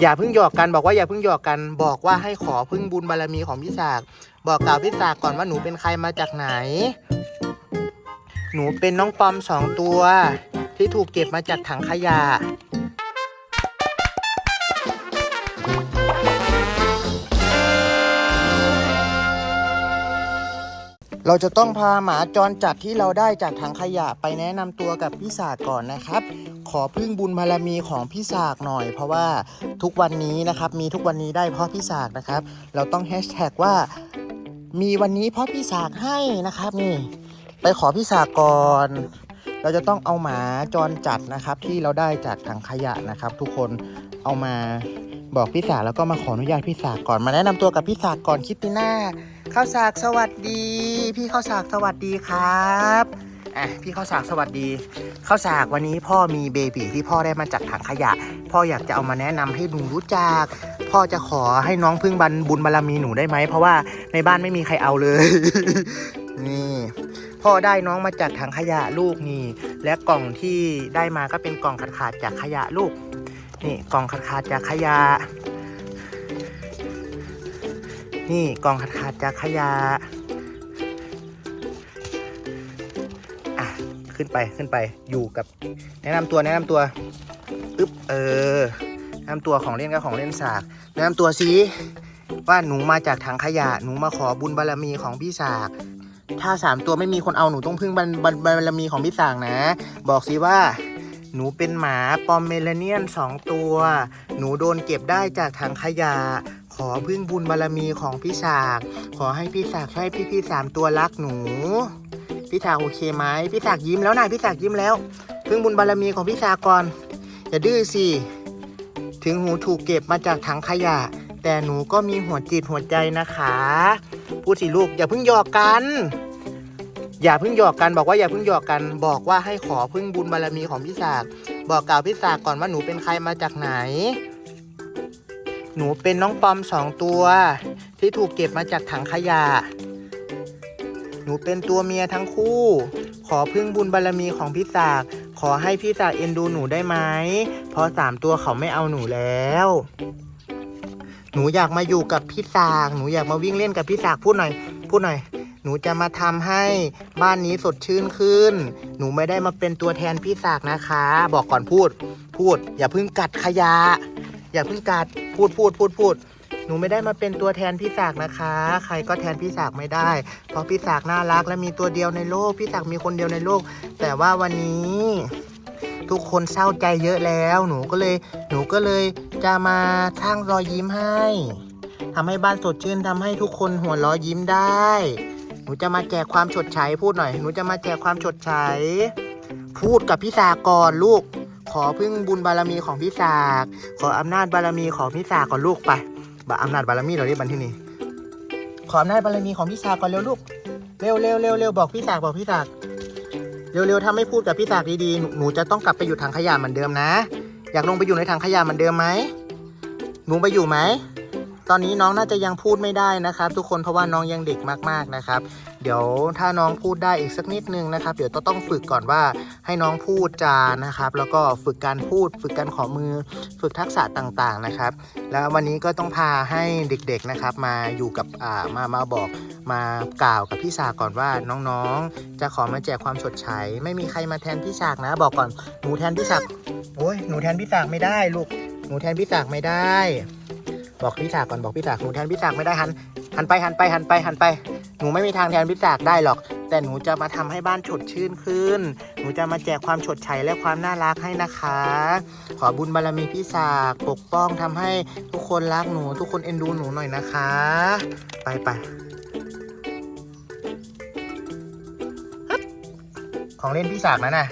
อย่าเพิ่งหยอกกันบอกว่าอย่าเพิ่งหยอกกันบอกว่าให้ขอพึ่งบุญบารมีของพี่สากบอกกล่าวพี่สากก่อนว่าหนูเป็นใครมาจากไหน หนูเป็นน้องปอมสองตัว ที่ถูกเก็บมาจากถังขยะ เราจะต้องพาหมาจรจัดที่เราได้จากถังขยะไปแนะนำตัวกับพี่สากก่อนนะครับ ขอพึ่งบุญบารมีของพี่สากหน่อย เพราะว่าทุกวันนี้นะครับมีทุกวันนี้ได้เพราะพี่สากนะครับ เราต้องแฮชแท็กว่ามีวันนี้เพราะพี่สากให้นะครับนี่ ไปขอพี่สากก่อน เราจะต้องเอาหมาจรจัดนะครับ ที่เราได้จากถังขยะนะครับ ทุกคนเอามาบอกพี่สากแล้วก็มาขออนุญาตพี่สากก่อนมาแนะนำตัวกับพี่สากก่อนคิดปีหน้า ข้าวสากสวัสดี พี่ข้าวสากสวัสดีครับอะพี่ข้าวสากสวัสดีข้าวสากวันนี้พ่อมีเบบีที่พ่อได้มาจากถังขยะ พ่ออยากจะเอามาแนะนำให้หนูรู้จัก พ่อจะขอให้น้องพึ่งบันบุญบารมีหนูได้ไหมเพราะว่าในบ้านไม่มีใครเอาเลย นี่พ่อได้น้องมาจากถังขยะลูกนี่ และกล่องที่ได้มาก็เป็นกล่องขาดขาดจากขยะลูก นี่กล่องขาดขาดจากขยะ นี่กองขาดขาดจากขยะอะขึ้นไปขึ้นไปอยู่กับ แนะนำตัวแนะนำตัวอึ๊บเออแนะนำตัวของเล่นก็ของเล่นสาก แนะนำตัวสิว่าหนูมาจากถังขยะหนูมาขอบุญบารมีของพี่สาก ถ้าสามตัวไม่มีคนเอาหนูต้องพึ่งบารบารบารมีของพี่สางนะ บอกสิว่า หนูเป็นหมาปอมเมลเนียนสองตัว หนูโดนเก็บได้จากถังขยะ ขอพึ่งบุญบารมีของพี่สาก ขอให้พี่สากช่วยพี่พี่ๆสามตัวรักหนู พี่สากโอเคไหมพี่สากยิ้มแล้วนะพี่สากยิ้มแล้ว พึ่งบุญบารมีของพี่สากก่อนอย่าดื้อสิถึงหูถูกเก็บมาจากถังขยะ แต่หนูก็มีหัวจิตหัวใจนะคะ พูดสิลูกอย่าเพิ่งหยอกกัน อย่าเพิ่งหยอกกันบอกว่าอย่าเพิ่งหยอกกัน บอกว่าให้ขอพึ่งบุญบารมีของพี่สาก บอกกล่าวพี่สากก่อนว่าหนูเป็นใครมาจากไหน หนูเป็นน้องปอมสองตัว ที่ถูกเก็บมาจากถังขยะ หนูเป็นตัวเมียทั้งคู่ ขอพึ่งบุญบารมีของพี่สากขอให้พี่สากเอ็นดูหนูได้ไหมเพราะสามตัวเขาไม่เอาหนูแล้ว หนูอยากมาอยู่กับพี่สากหนูอยากมาวิ่งเล่นกับพี่สากพูดหน่อยพูดหน่อยหนูจะมาทำให้บ้านนี้สดชื่นขึ้น หนูไม่ได้มาเป็นตัวแทนพี่สากนะคะ บอกก่อนพูด พูด อย่าเพิ่งกัดขยะ อย่าเพิ่งกัดพูดพูดพูดพูดหนูไม่ได้มาเป็นตัวแทนพี่สากนะคะ ใครก็แทนพี่สากไม่ได้ เพราะพี่สากน่ารัก และมีตัวเดียวในโลก พี่สากมีคนเดียวในโลก แต่ว่าวันนี้ ทุกคนเศร้าใจเยอะแล้ว หนูก็เลย หนูก็เลยจะมาสร้างรอยยิ้มให้ทำให้บ้านสดชื่นทำให้ทุกคนหัวเราะยิ้มได้ หนูจะมาแจกความฉดใช้พูดหน่อย หนูจะมาแจกความฉดใช้พูดกับพี่สากก่อนลูก อพึ่งบุญบารมีของพี่สากขออำนาจบารมีของพี่สากก่อนลูกไปบาอำนาจบารมีเราเรียกบันที่นี่ขออำนาจบารมีของพี่สากก่อนเร็วลูก เร็วเร็วเร็วเร็วบอกพี่สากบอกพี่สากเร็วๆถ้าไม่พูดกับพี่สากดีๆหนูหนูจะต้องกลับไปอยู่ถังขยะเหมือนเดิมนะ อยากลงไปอยู่ในถังขยะเหมือนเดิมไหมหนูไปอยู่ไหม ตอนนี้น้องน่าจะยังพูดไม่ได้นะครับ ทุกคนเพราะว่าน้องยังเด็กมากๆนะครับ เดี๋ยวถ้าน้องพูดได้อีกสักนิดนึงนะครับ เดี๋ยวต้องฝึกก่อนว่าให้น้องพูดจานะครับ แล้วก็ฝึกการพูด ฝึกการขอมือ ฝึกทักษะต่างๆนะครับ แล้ววันนี้ก็ต้องพาให้เด็กๆนะครับ มาอยู่กับอ่ามามาบอกมากล่าวกับพี่สากก่อนว่าน้องๆ จะขอมาแจกความชดใช้ไม่มีใครมาแทนพี่สากนะ บอกก่อนหนูแทนพี่สากโอ้ยหนูแทนพี่สากไม่ได้ลูกหนูแทนพี่สากไม่ได้ บอกพี่สากก่อนบอกพี่สากหนูแทนพี่สากไม่ได้หันหันไปหันไปหันไปหันไป หนูไม่มีทางแทนพี่สากได้หรอก แต่หนูจะมาทำให้บ้านฉดชื่นขึ้น หนูจะมาแจกความฉดใช้และความน่ารักให้นะคะ ขอบุญบารมีพี่สากปกป้องทำให้ทุกคนรักหนู ทุกคนเอ็นดูหนูหน่อยนะคะ ไปไปของเล่นพี่สากนะน่ะ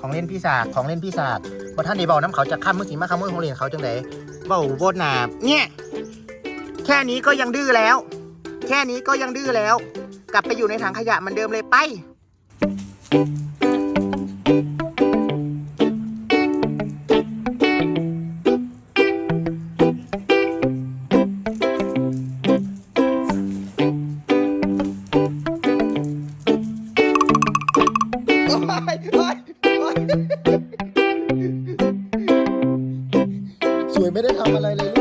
ของเล่นพี่สากของเล่นพี่สากว่าท่านดีบอกน้ำเขาจะข้ามมือสีมาข้ามมือของเล่นเขาจังได เบ้าโบดหนาเนี่ย แค่นี้ก็ยังดื้อแล้ว แค่นี้ก็ยังดื้อแล้ว กลับไปอยู่ในถังขยะเหมือนเดิมเลยไปโอ๊ยโอ๊ยโอ๊ย ยไม่ได้ได้ทำอะไรเลย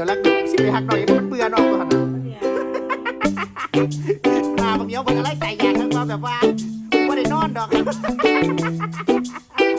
ียวรักสิไปหักหน่อยมันเบื่อนอกตัวหันตาบางเดียวมันอะไรแต่อยากทั้งความแบบว่าไม่ได้นอนดอก